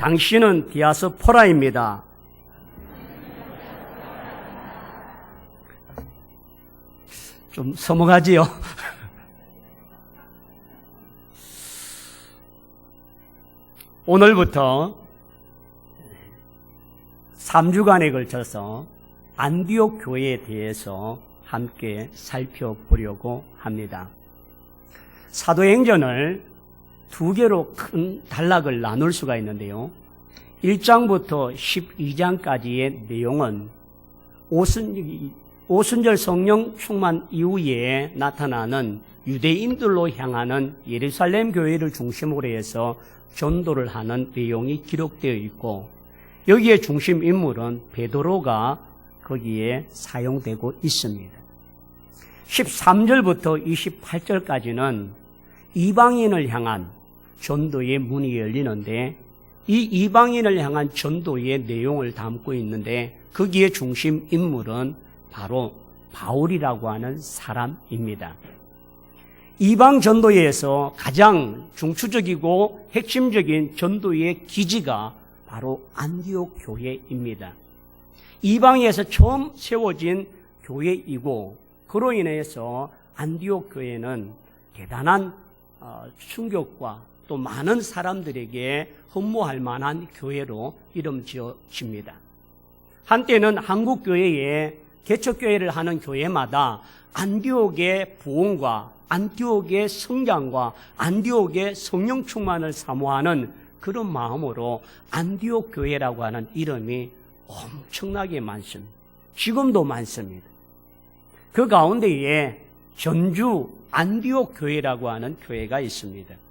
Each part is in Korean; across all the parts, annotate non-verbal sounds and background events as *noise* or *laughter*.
당신은 디아스포라입니다. 좀 서먹하지요? *laughs* 오늘부터 3주간에 걸쳐서 안디옥 교회에 대해서 함께 살펴보려고 합니다. 사도행전을 두 개로 큰 단락을 나눌 수가 있는데요. 1장부터 12장까지의 내용은 오순, 오순절 성령 충만 이후에 나타나는 유대인들로 향하는 예루살렘 교회를 중심으로 해서 전도를 하는 내용이 기록되어 있고 여기에 중심 인물은 베드로가 거기에 사용되고 있습니다. 13절부터 28절까지는 이방인을 향한 전도의 문이 열리는데 이 이방인을 향한 전도의 내용을 담고 있는데 거기에 중심 인물은 바로 바울이라고 하는 사람입니다. 이방 전도에서 가장 중추적이고 핵심적인 전도의 기지가 바로 안디옥 교회입니다. 이방에서 처음 세워진 교회이고 그로 인해서 안디옥 교회는 대단한 어, 충격과 또 많은 사람들에게 흠모할 만한 교회로 이름 지어집니다. 한때는 한국 교회에 개척교회를 하는 교회마다 안디옥의 부흥과 안디옥의 성장과 안디옥의 성령 충만을 사모하는 그런 마음으로 안디옥 교회라고 하는 이름이 엄청나게 많습니다. 지금도 많습니다. 그 가운데에 전주 안디옥 교회라고 하는 교회가 있습니다.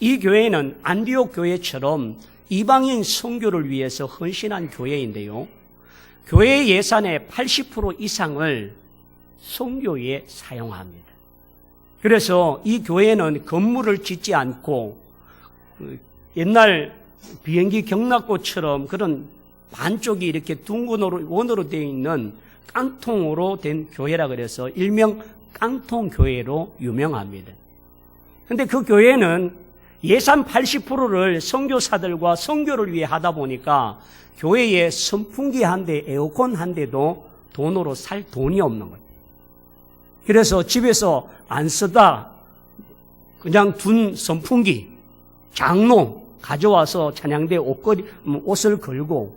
이 교회는 안디옥 교회처럼 이방인 선교를 위해서 헌신한 교회인데요. 교회 예산의 80% 이상을 선교에 사용합니다. 그래서 이 교회는 건물을 짓지 않고 그 옛날 비행기 경락고처럼 그런 반쪽이 이렇게 둥근으로 원으로 되어 있는 깡통으로 된 교회라 그래서 일명 깡통 교회로 유명합니다. 근데 그 교회는 예산 80%를 선교사들과 선교를 위해 하다 보니까 교회에 선풍기 한 대, 에어컨 한 대도 돈으로 살 돈이 없는 거예요. 그래서 집에서 안 쓰다 그냥 둔 선풍기, 장로 가져와서 찬양대 옷걸이, 음, 옷을 걸고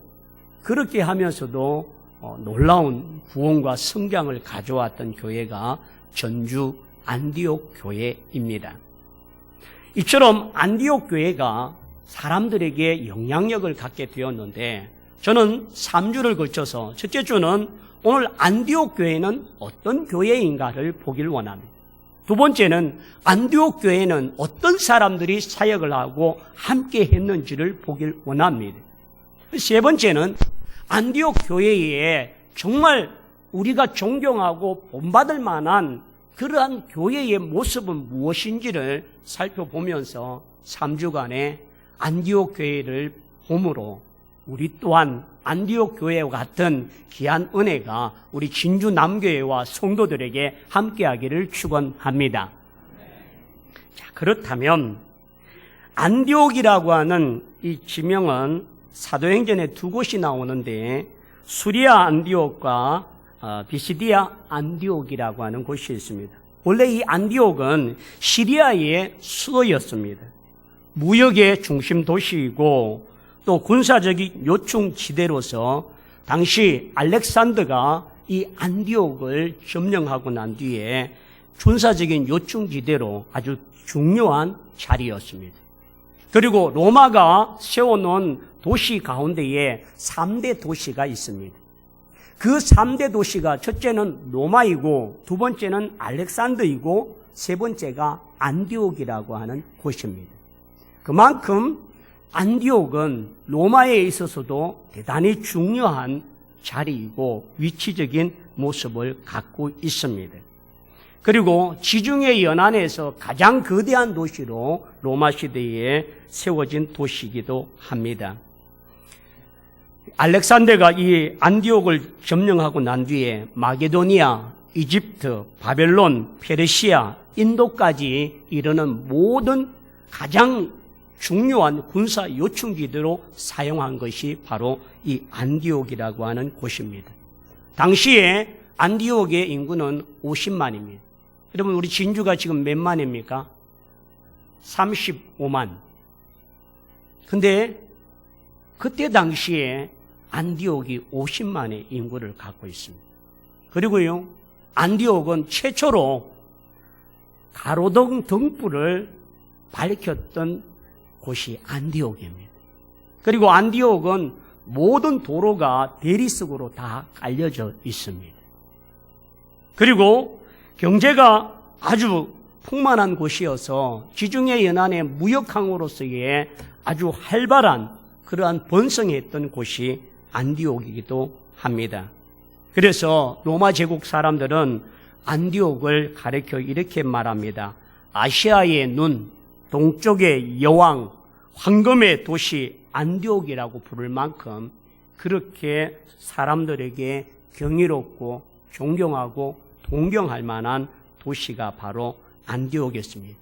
그렇게 하면서도 어, 놀라운 부흥과 성장을 가져왔던 교회가 전주 안디옥 교회입니다. 이처럼 안디옥 교회가 사람들에게 영향력을 갖게 되었는데 저는 3주를 걸쳐서 첫째 주는 오늘 안디옥 교회는 어떤 교회인가를 보길 원합니다. 두 번째는 안디옥 교회는 어떤 사람들이 사역을 하고 함께 했는지를 보길 원합니다. 세 번째는 안디옥 교회에 정말 우리가 존경하고 본받을 만한 그러한 교회의 모습은 무엇인지를 살펴보면서 3주간의 안디옥 교회를 봄으로 우리 또한 안디옥 교회와 같은 귀한 은혜가 우리 진주 남교회와 성도들에게 함께하기를 축원합니다. 자, 그렇다면 안디옥이라고 하는 이 지명은 사도행전에 두 곳이 나오는데 수리아 안디옥과 어, 비시디아 안디옥이라고 하는 곳이 있습니다. 원래 이 안디옥은 시리아의 수도였습니다. 무역의 중심 도시이고 또 군사적인 요충 지대로서 당시 알렉산더가 이 안디옥을 점령하고 난 뒤에 군사적인 요충 지대로 아주 중요한 자리였습니다. 그리고 로마가 세워놓은 도시 가운데에 3대 도시가 있습니다. 그 3대 도시가 첫째는 로마이고 두 번째는 알렉산더이고 세 번째가 안디옥이라고 하는 곳입니다. 그만큼 안디옥은 로마에 있어서도 대단히 중요한 자리이고 위치적인 모습을 갖고 있습니다. 그리고 지중해 연안에서 가장 거대한 도시로 로마 시대에 세워진 도시이기도 합니다. 알렉산더가 이 안디옥을 점령하고 난 뒤에 마게도니아, 이집트, 바벨론, 페르시아, 인도까지 이르는 모든 가장 중요한 군사 요충지대로 사용한 것이 바로 이 안디옥이라고 하는 곳입니다. 당시에 안디옥의 인구는 50만입니다. 여러분 우리 진주가 지금 몇 만입니까? 35만. 근데 그때 당시에 안디옥이 50만의 인구를 갖고 있습니다. 그리고요, 안디옥은 최초로 가로등 등불을 밝혔던 곳이 안디옥입니다. 그리고 안디옥은 모든 도로가 대리석으로 다 깔려져 있습니다. 그리고 경제가 아주 풍만한 곳이어서 지중해 연안의 무역항으로서의 아주 활발한 그러한 번성했던 곳이 안디옥이기도 합니다. 그래서 로마 제국 사람들은 안디옥을 가리켜 이렇게 말합니다. 아시아의 눈, 동쪽의 여왕, 황금의 도시 안디옥이라고 부를 만큼 그렇게 사람들에게 경이롭고 존경하고 동경할 만한 도시가 바로 안디옥이었습니다.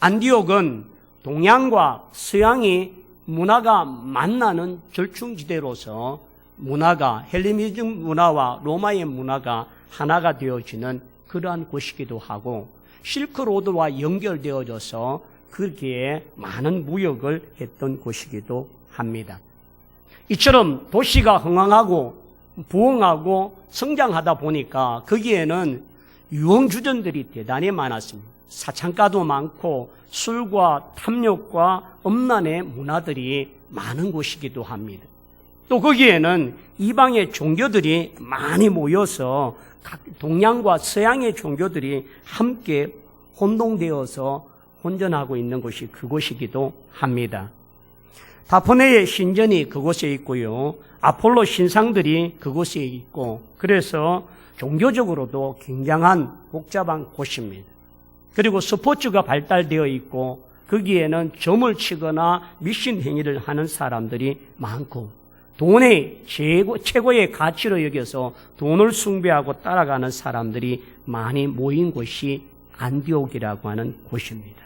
안디옥은 동양과 서양이 문화가 만나는 절충지대로서 문화가 헬레니즘 문화와 로마의 문화가 하나가 되어지는 그러한 곳이기도 하고 실크로드와 연결되어져서 거기에 많은 무역을 했던 곳이기도 합니다. 이처럼 도시가 흥황하고 부흥하고 성장하다 보니까 거기에는 유흥주점들이 대단히 많았습니다. 사창가도 많고 술과 탐욕과 음란의 문화들이 많은 곳이기도 합니다. 또 거기에는 이방의 종교들이 많이 모여서 각 동양과 서양의 종교들이 함께 혼동되어서 혼전하고 있는 곳이 그곳이기도 합니다. 다포네의 신전이 그곳에 있고요. 아폴로 신상들이 그곳에 있고 그래서 종교적으로도 굉장한 복잡한 곳입니다. 그리고 스포츠가 발달되어 있고 거기에는 점을 치거나 미신 행위를 하는 사람들이 많고 돈의 최고, 최고의 가치로 여겨서 돈을 숭배하고 따라가는 사람들이 많이 모인 곳이 안디옥이라고 하는 곳입니다.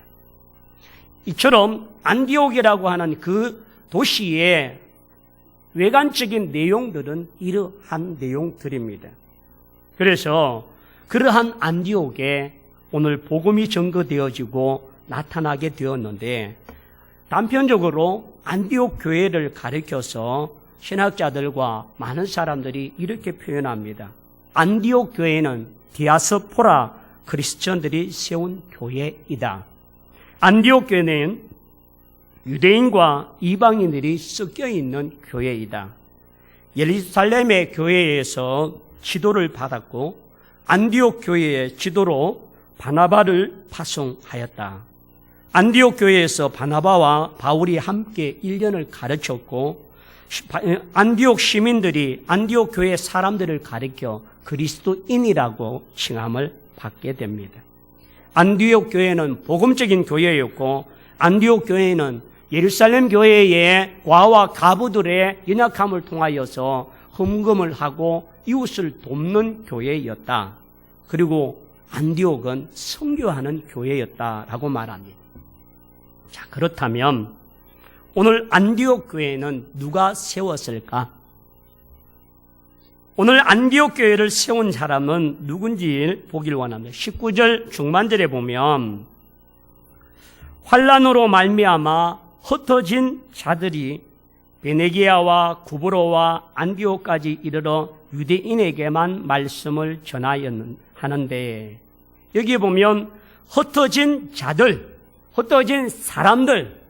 이처럼 안디옥이라고 하는 그 도시의 외관적인 내용들은 이러한 내용들입니다. 그래서 그러한 안디옥에 오늘 복음이 증거되어지고 나타나게 되었는데 단편적으로 안디옥 교회를 가리켜서 신학자들과 많은 사람들이 이렇게 표현합니다. 안디옥 교회는 디아스포라 크리스천들이 세운 교회이다. 안디옥 교회는 유대인과 이방인들이 섞여 있는 교회이다. 예루살렘의 교회에서 지도를 받았고 안디옥 교회의 지도로 바나바를 파송하였다. 안디옥 교회에서 바나바와 바울이 함께 1년을 가르쳤고 안디옥 시민들이 안디옥 교회 사람들을 가리켜 그리스도인이라고 칭함을 받게 됩니다. 안디옥 교회는 복음적인 교회였고 안디옥 교회는 예루살렘 교회의 과와 가부들의 연약함을 통하여서 흠금을 하고 이웃을 돕는 교회였다. 그리고 안디옥은 성교하는 교회였다라고 말합니다. 자, 그렇다면 오늘 안디옥 교회는 누가 세웠을까? 오늘 안디옥 교회를 세운 사람은 누군지 보길 원합니다. 19절 중반절에 보면 환란으로 말미암아 흩어진 자들이 베네기아와 구브로와 안디옥까지 이르러 유대인에게만 말씀을 전하였는데 여기 보면 흩어진 자들, 흩어진 사람들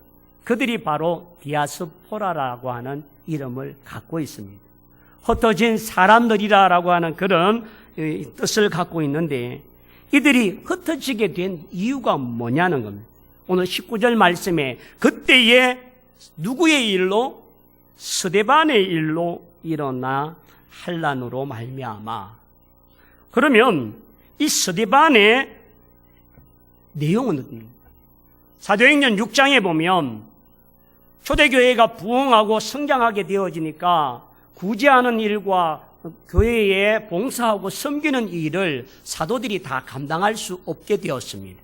그들이 바로 디아스포라라고 하는 이름을 갖고 있습니다. 흩어진 사람들이라고 하는 그런 뜻을 갖고 있는데 이들이 흩어지게 된 이유가 뭐냐는 겁니다. 오늘 19절 말씀에 그때에 누구의 일로 스데반의 일로 일어나 한란으로 말미암아 그러면 이 스데반의 내용은 사도행전 6장에 보면 초대교회가 부흥하고 성장하게 되어지니까 구제하는 일과 교회에 봉사하고 섬기는 일을 사도들이 다 감당할 수 없게 되었습니다.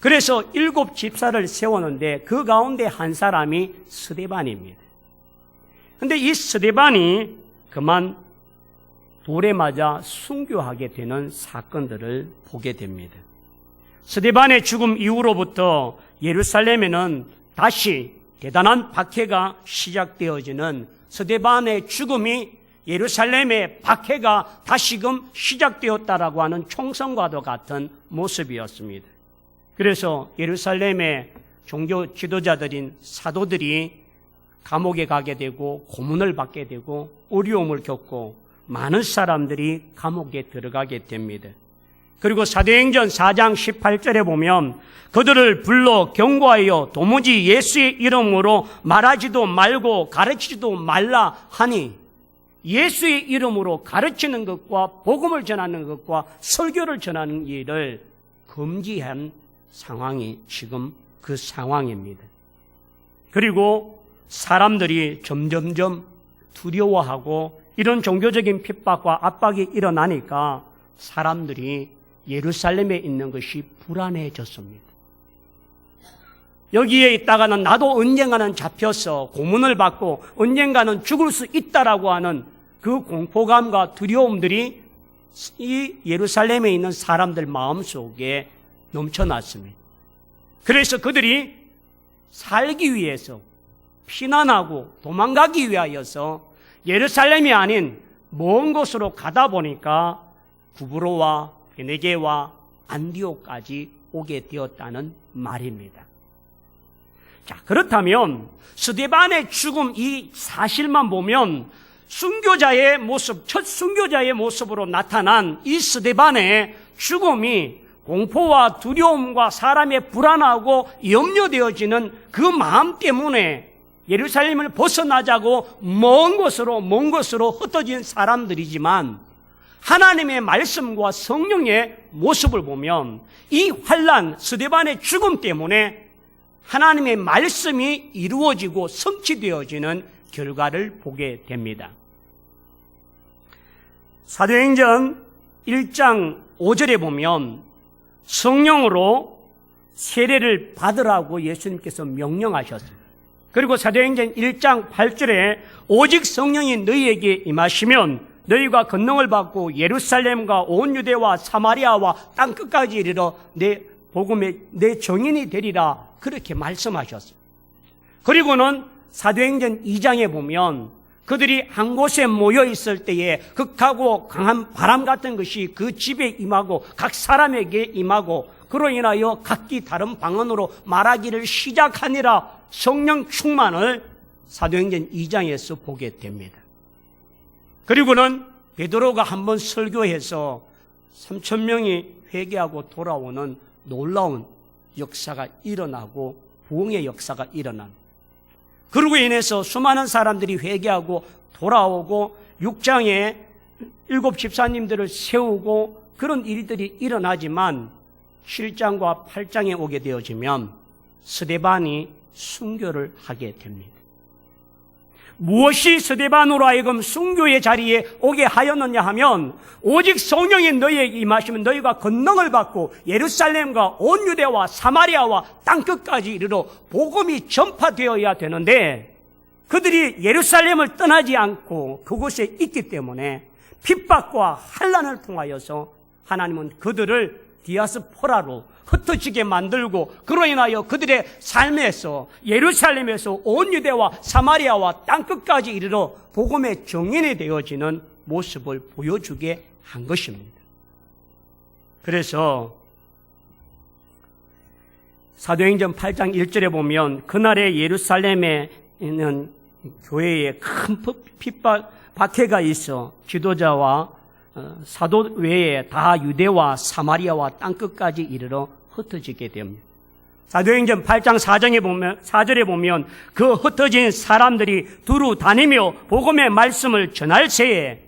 그래서 일곱 집사를 세웠는데 그 가운데 한 사람이 스데반입니다. 근데 이 스데반이 그만 돌에 맞아 순교하게 되는 사건들을 보게 됩니다. 스데반의 죽음 이후로부터 예루살렘에는 다시 대단한 박해가 시작되어지는 스데반의 죽음이 예루살렘의 박해가 다시금 시작되었다라고 하는 총성과도 같은 모습이었습니다. 그래서 예루살렘의 종교 지도자들인 사도들이 감옥에 가게 되고 고문을 받게 되고 어려움을 겪고 많은 사람들이 감옥에 들어가게 됩니다. 그리고 사도행전 4장 18절에 보면 그들을 불러 경고하여 도무지 예수의 이름으로 말하지도 말고 가르치지도 말라 하니 예수의 이름으로 가르치는 것과 복음을 전하는 것과 설교를 전하는 일을 금지한 상황이 지금 그 상황입니다. 그리고 사람들이 점점점 두려워하고 이런 종교적인 핍박과 압박이 일어나니까 사람들이 예루살렘에 있는 것이 불안해졌습니다. 여기에 있다가는 나도 언젠가는 잡혀서 고문을 받고 언젠가는 죽을 수 있다라고 하는 그 공포감과 두려움들이 이 예루살렘에 있는 사람들 마음 속에 넘쳐났습니다. 그래서 그들이 살기 위해서 피난하고 도망가기 위하여서 예루살렘이 아닌 먼 곳으로 가다 보니까 구브로와 베네게와 안디오까지 오게 되었다는 말입니다. 자, 그렇다면 스데반의 죽음 이 사실만 보면 순교자의 모습, 첫 순교자의 모습으로 나타난 이 스데반의 죽음이 공포와 두려움과 사람의 불안하고 염려되어지는 그 마음 때문에 예루살렘을 벗어나자고 먼 곳으로 먼 곳으로 흩어진 사람들이지만 하나님의 말씀과 성령의 모습을 보면 이 환란 스데반의 죽음 때문에 하나님의 말씀이 이루어지고 성취되어지는 결과를 보게 됩니다. 사도행전 1장 5절에 보면 성령으로 세례를 받으라고 예수님께서 명령하셨습니다. 그리고 사도행전 1장 8절에 오직 성령이 너희에게 임하시면 너희가 권능을 받고 예루살렘과 온 유대와 사마리아와 땅 끝까지 이르러 내 복음의 내 정인이 되리라 그렇게 말씀하셨어요. 그리고는 사도행전 2장에 보면 그들이 한 곳에 모여 있을 때에 극하고 강한 바람 같은 것이 그 집에 임하고 각 사람에게 임하고 그로 인하여 각기 다른 방언으로 말하기를 시작하니라 성령 충만을 사도행전 2장에서 보게 됩니다. 그리고는 베드로가 한번 설교해서 3천 명이 회개하고 돌아오는 놀라운 역사가 일어나고 부흥의 역사가 일어난. 그러고 인해서 수많은 사람들이 회개하고 돌아오고 6장에 일곱 집사님들을 세우고 그런 일들이 일어나지만 7장과 8장에 오게 되어지면 스데반이 순교를 하게 됩니다. 무엇이 스데반으로 하여금 순교의 자리에 오게 하였느냐 하면 오직 성령이 너희에게 임하시면 너희가 권능을 받고 예루살렘과 온 유대와 사마리아와 땅끝까지 이르러 복음이 전파되어야 되는데 그들이 예루살렘을 떠나지 않고 그곳에 있기 때문에 핍박과 환란을 통하여서 하나님은 그들을 디아스포라로 흩어지게 만들고 그로 인하여 그들의 삶에서 예루살렘에서 온 유대와 사마리아와 땅끝까지 이르러 복음의 정인이 되어지는 모습을 보여주게 한 것입니다. 그래서 사도행전 8장 1절에 보면 그날에 예루살렘에 있는 교회에 큰 핍박 박해가 있어 지도자와 어, 사도 외에 다 유대와 사마리아와 땅끝까지 이르러 흩어지게 됩니다. 사도행전 8장 4장에 보면, 4절에 보면 그 흩어진 사람들이 두루 다니며 복음의 말씀을 전할 새에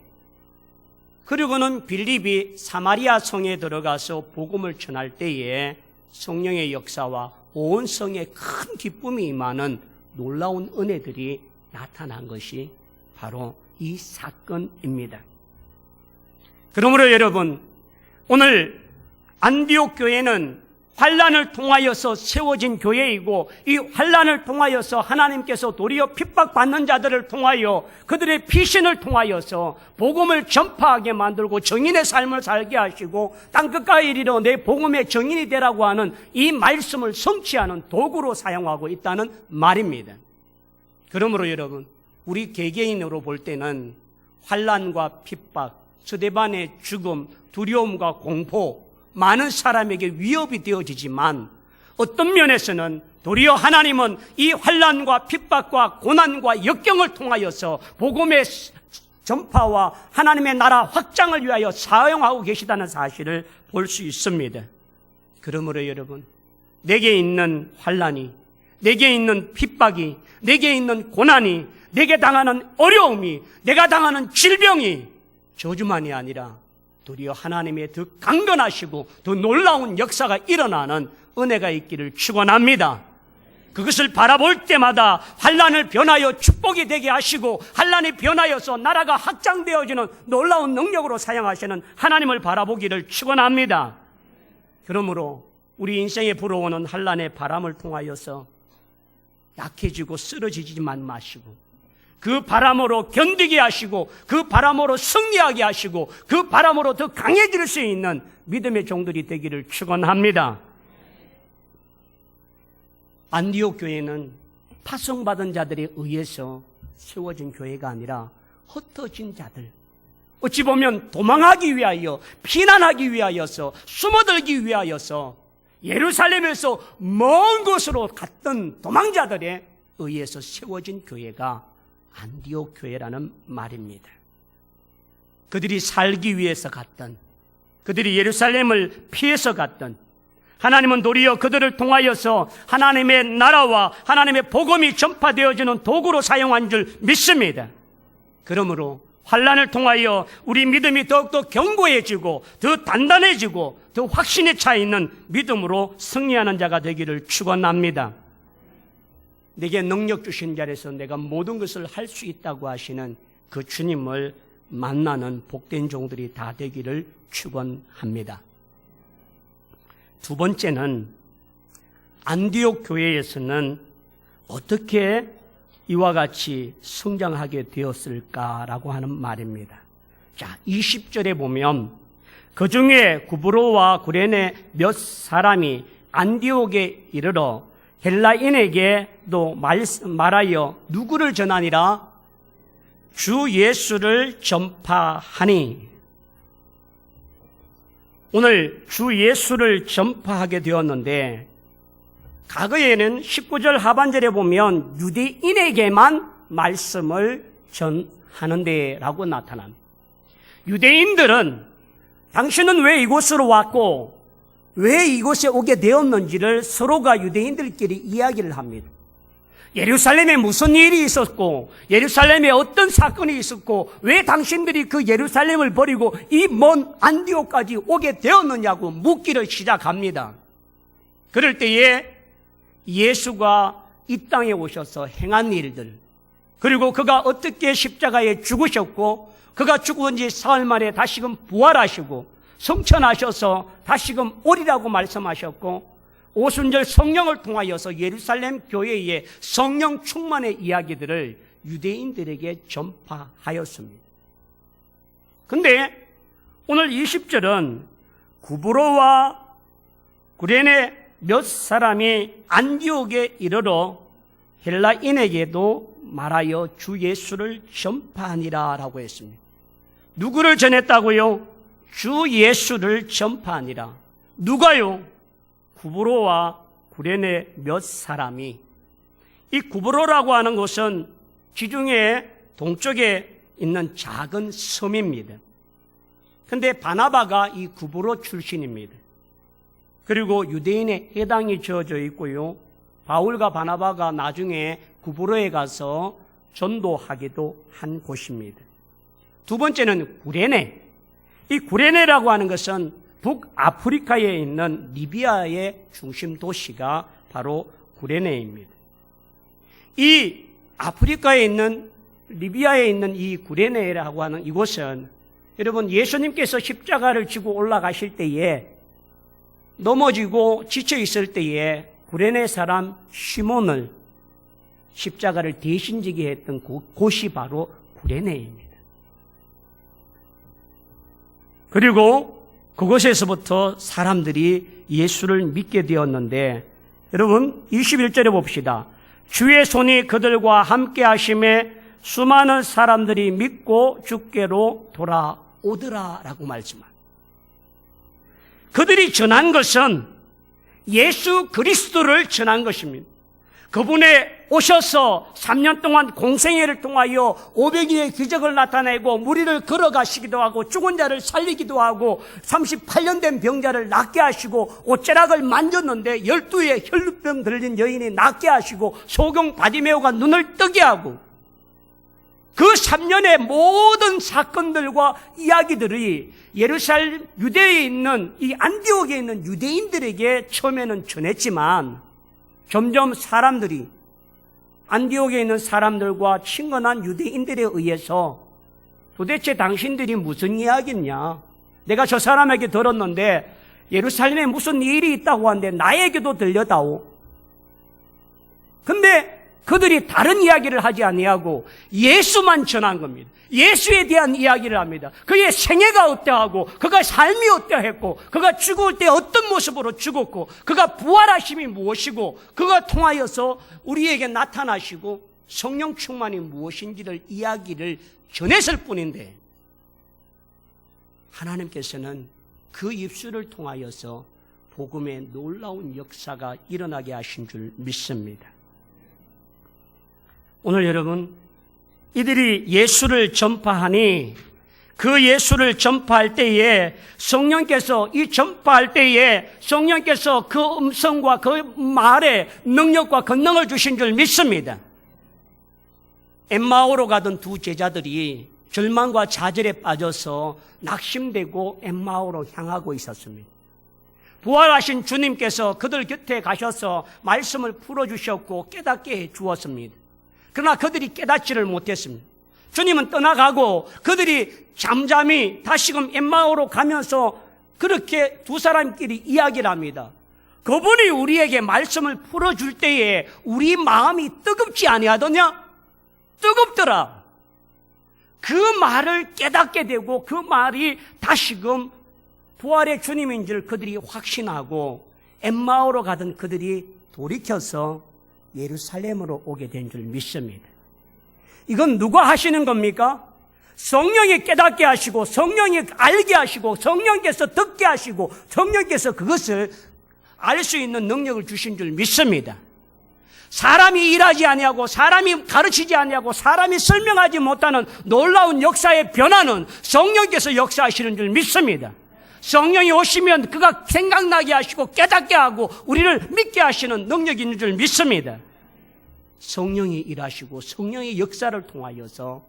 그리고는 빌립이 사마리아 성에 들어가서 복음을 전할 때에 성령의 역사와 온 성에 큰 기쁨이 임하는 놀라운 은혜들이 나타난 것이 바로 이 사건입니다. 그러므로 여러분, 오늘 안디옥 교회는 환란을 통하여서 세워진 교회이고 이 환란을 통하여서 하나님께서 도리어 핍박받는 자들을 통하여 그들의 피신을 통하여서 복음을 전파하게 만들고 정인의 삶을 살게 하시고 땅 끝까지 이르러 내 복음의 정인이 되라고 하는 이 말씀을 성취하는 도구로 사용하고 있다는 말입니다. 그러므로 여러분 우리 개개인으로 볼 때는 환란과 핍박, 스데반의 죽음, 두려움과 공포 많은 사람에게 위협이 되어지지만 어떤 면에서는 도리어 하나님은 이 환란과 핍박과 고난과 역경을 통하여서 복음의 전파와 하나님의 나라 확장을 위하여 사용하고 계시다는 사실을 볼 수 있습니다. 그러므로 여러분, 내게 있는 환란이, 내게 있는 핍박이, 내게 있는 고난이, 내게 당하는 어려움이, 내가 당하는 질병이 저주만이 아니라 도리어 하나님의 더 강건하시고 더 놀라운 역사가 일어나는 은혜가 있기를 축원합니다. 그것을 바라볼 때마다 환란을 변하여 축복이 되게 하시고 환란이 변하여서 나라가 확장되어지는 놀라운 능력으로 사용하시는 하나님을 바라보기를 축원합니다. 그러므로 우리 인생에 불어오는 환란의 바람을 통하여서 약해지고 쓰러지지만 마시고 그 바람으로 견디게 하시고 그 바람으로 승리하게 하시고 그 바람으로 더 강해질 수 있는 믿음의 종들이 되기를 축원합니다. 안디옥 교회는 파송받은 자들에 의해서 세워진 교회가 아니라 흩어진 자들 어찌 보면 도망하기 위하여 피난하기 위하여서 숨어들기 위하여서 예루살렘에서 먼 곳으로 갔던 도망자들에 의해서 세워진 교회가 안디옥 교회라는 말입니다. 그들이 살기 위해서 갔던 그들이 예루살렘을 피해서 갔던 하나님은 도리어 그들을 통하여서 하나님의 나라와 하나님의 복음이 전파되어지는 도구로 사용한 줄 믿습니다. 그러므로 환란을 통하여 우리 믿음이 더욱더 견고해지고 더 단단해지고 더 확신에 차 있는 믿음으로 승리하는 자가 되기를 축원합니다. 내게 능력 주신 자리에서 내가 모든 것을 할 수 있다고 하시는 그 주님을 만나는 복된 종들이 다 되기를 축원합니다. 두 번째는 안디옥 교회에서는 어떻게 이와 같이 성장하게 되었을까라고 하는 말입니다. 자, 20절에 보면 그 중에 구브로와 구레네 몇 사람이 안디옥에 이르러 헬라인에게도 말하여 누구를 전하니라 주 예수를 전파하니 오늘 주 예수를 전파하게 되었는데 과거에는 19절 하반절에 보면 유대인에게만 말씀을 전하는데 라고 나타납니다. 유대인들은 당신은 왜 이곳으로 왔고 왜 이곳에 오게 되었는지를 서로가 유대인들끼리 이야기를 합니다. 예루살렘에 무슨 일이 있었고, 예루살렘에 어떤 사건이 있었고, 왜 당신들이 그 예루살렘을 버리고 이 먼 안디오까지 오게 되었느냐고 묻기를 시작합니다. 그럴 때에 예수가 이 땅에 오셔서 행한 일들, 그리고 그가 어떻게 십자가에 죽으셨고, 그가 죽은 지 사흘 만에 다시금 부활하시고, 성천하셔서 다시금 오리라고 말씀하셨고 오순절 성령을 통하여서 예루살렘 교회의 성령 충만의 이야기들을 유대인들에게 전파하였습니다. 근데 오늘 20절은 구브로와 구레네 몇 사람이 안디옥에 이르러 헬라인에게도 말하여 주 예수를 전파하니라 라고 했습니다. 누구를 전했다고요? 주 예수를 전파하니라. 누가요? 구브로와 구레네 몇 사람이 이 구브로라고 하는 곳은 지중해 동쪽에 있는 작은 섬입니다. 근데 바나바가 이 구브로 출신입니다. 그리고 유대인의 해당이 지어져 있고요. 바울과 바나바가 나중에 구브로에 가서 전도하기도 한 곳입니다. 두 번째는 구레네. 이 구레네라고 하는 것은 북아프리카에 있는 리비아의 중심 도시가 바로 구레네입니다. 이 아프리카에 있는 리비아에 있는 이 구레네라고 하는 이곳은 여러분 예수님께서 십자가를 지고 올라가실 때에 넘어지고 지쳐 있을 때에 구레네 사람 시몬을 십자가를 대신 지게 했던 곳- 곳이 바로 구레네입니다. 그리고 그곳에서부터 사람들이 예수를 믿게 되었는데 여러분 21절에 봅시다. 주의 손이 그들과 함께 하심에 수많은 사람들이 믿고 주께로 돌아오더라라고 말씀합니다. 그들이 전한 것은 예수 그리스도를 전한 것입니다. 그분의 오셔서 3년 동안 공생애를 통하여 500여의 기적을 나타내고 무리를 걸어가시기도 하고 죽은 자를 살리기도 하고 38년 된 병자를 낫게 하시고 옷자락을 만졌는데 12의 혈루병 들린 여인이 낫게 하시고 소경 바디메오가 눈을 뜨게 하고 그 3년의 모든 사건들과 이야기들이 예루살렘 유대에 있는 이 안디옥에 있는 유대인들에게 처음에는 전했지만 점점 사람들이 안디옥에 있는 사람들과 친근한 유대인들에 의해서 도대체 당신들이 무슨 이야기냐? 내가 저 사람에게 들었는데 예루살렘에 무슨 일이 있다고 하는데 나에게도 들려다오. 근데 그들이 다른 이야기를 하지 아니하고 예수만 전한 겁니다. 예수에 대한 이야기를 합니다. 그의 생애가 어떠하고, 그가 삶이 어떠했고, 그가 죽을 때 어떤 모습으로 죽었고, 그가 부활하심이 무엇이고, 그가 통하여서 우리에게 나타나시고 성령 충만이 무엇인지를 이야기를 전했을 뿐인데, 하나님께서는 그 입술을 통하여서 복음의 놀라운 역사가 일어나게 하신 줄 믿습니다. 오늘 여러분, 이들이 예수를 전파하니 그 예수를 전파할 때에 성령께서 이 전파할 때에 성령께서 그 음성과 그 말에 능력과 권능을 주신 줄 믿습니다. 엠마오로 가던 두 제자들이 절망과 좌절에 빠져서 낙심되고 엠마오로 향하고 있었습니다. 부활하신 주님께서 그들 곁에 가셔서 말씀을 풀어주셨고 깨닫게 해 주었습니다. 그러나 그들이 깨닫지를 못했습니다. 주님은 떠나가고 그들이 잠잠히 다시금 엠마오로 가면서 그렇게 두 사람끼리 이야기를 합니다. 그분이 우리에게 말씀을 풀어줄 때에 우리 마음이 뜨겁지 아니하더냐? 뜨겁더라. 그 말을 깨닫게 되고 그 말이 다시금 부활의 주님인 줄 그들이 확신하고 엠마오로 가던 그들이 돌이켜서 예루살렘으로 오게 된 줄 믿습니다. 이건 누가 하시는 겁니까? 성령이 깨닫게 하시고 성령이 알게 하시고 성령께서 듣게 하시고 성령께서 그것을 알 수 있는 능력을 주신 줄 믿습니다. 사람이 일하지 아니하고 사람이 가르치지 아니하고 사람이 설명하지 못하는 놀라운 역사의 변화는 성령께서 역사하시는 줄 믿습니다. 성령이 오시면 그가 생각나게 하시고 깨닫게 하고 우리를 믿게 하시는 능력이 있는 줄 믿습니다. 성령이 일하시고 성령의 역사를 통하여서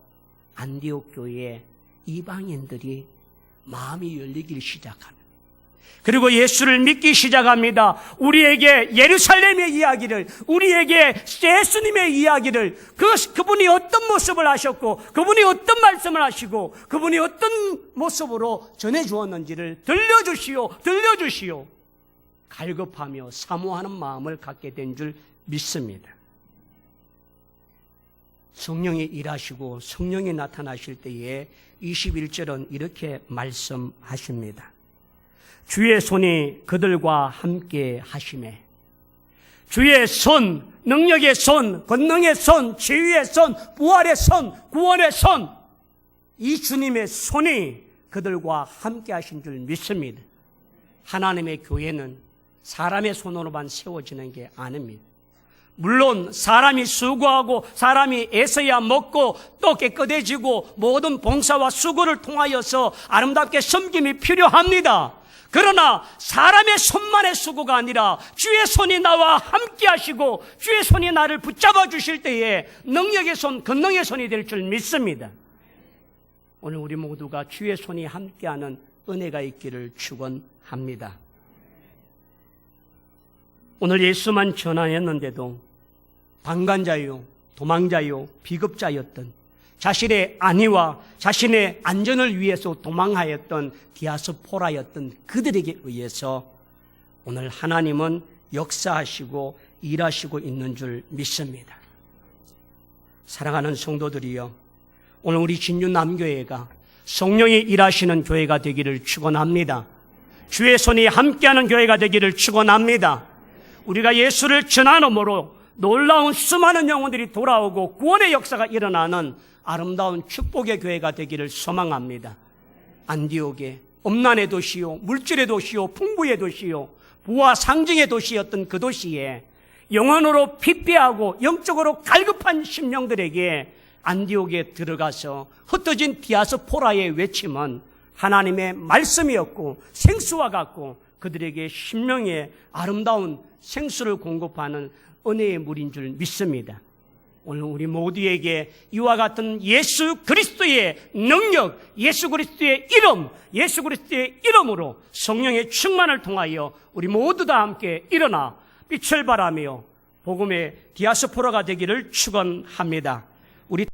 안디옥 교회에 이방인들이 마음이 열리기 시작합니다. 그리고 예수를 믿기 시작합니다. 우리에게 예루살렘의 이야기를, 우리에게 예수님의 이야기를, 그, 그분이 어떤 모습을 하셨고, 그분이 어떤 말씀을 하시고, 그분이 어떤 모습으로 전해주었는지를 들려주시오, 들려주시오. 갈급하며 사모하는 마음을 갖게 된 줄 믿습니다. 성령이 일하시고 성령이 나타나실 때에 21절은 이렇게 말씀하십니다. 주의 손이 그들과 함께 하심에 주의 손, 능력의 손, 권능의 손, 지위의 손, 부활의 손, 구원의 손, 이 주님의 손이 그들과 함께 하신 줄 믿습니다. 하나님의 교회는 사람의 손으로만 세워지는 게 아닙니다. 물론 사람이 수고하고 사람이 애써야 먹고 또 깨끗해지고 모든 봉사와 수고를 통하여서 아름답게 섬김이 필요합니다. 그러나 사람의 손만의 수고가 아니라 주의 손이 나와 함께 하시고 주의 손이 나를 붙잡아 주실 때에 능력의 손, 권능의 손이 될 줄 믿습니다. 오늘 우리 모두가 주의 손이 함께하는 은혜가 있기를 축원합니다. 오늘 예수만 전하였는데도 방관자요, 도망자요, 비급자였던 자신의 안위와 자신의 안전을 위해서 도망하였던 디아스포라였던 그들에게 의해서 오늘 하나님은 역사하시고 일하시고 있는 줄 믿습니다. 사랑하는 성도들이여, 오늘 우리 진주 남교회가 성령이 일하시는 교회가 되기를 축원합니다. 주의 손이 함께하는 교회가 되기를 축원합니다. 우리가 예수를 전함으로 놀라운 수많은 영혼들이 돌아오고 구원의 역사가 일어나는 아름다운 축복의 교회가 되기를 소망합니다. 안디옥에 엄난의 도시요, 물질의 도시요, 풍부의 도시요, 부와 상징의 도시였던 그 도시에 영혼으로 피폐하고 영적으로 갈급한 심령들에게 안디옥에 들어가서 흩어진 디아스포라의 외침은 하나님의 말씀이었고 생수와 같고 그들에게 심령의 아름다운 생수를 공급하는 은혜의 물인 줄 믿습니다. 오늘 우리 모두에게 이와 같은 예수 그리스도의 능력, 예수 그리스도의 이름, 예수 그리스도의 이름으로 성령의 충만을 통하여 우리 모두 다 함께 일어나 빛을 발하며 복음의 디아스포라가 되기를 축원합니다. 우리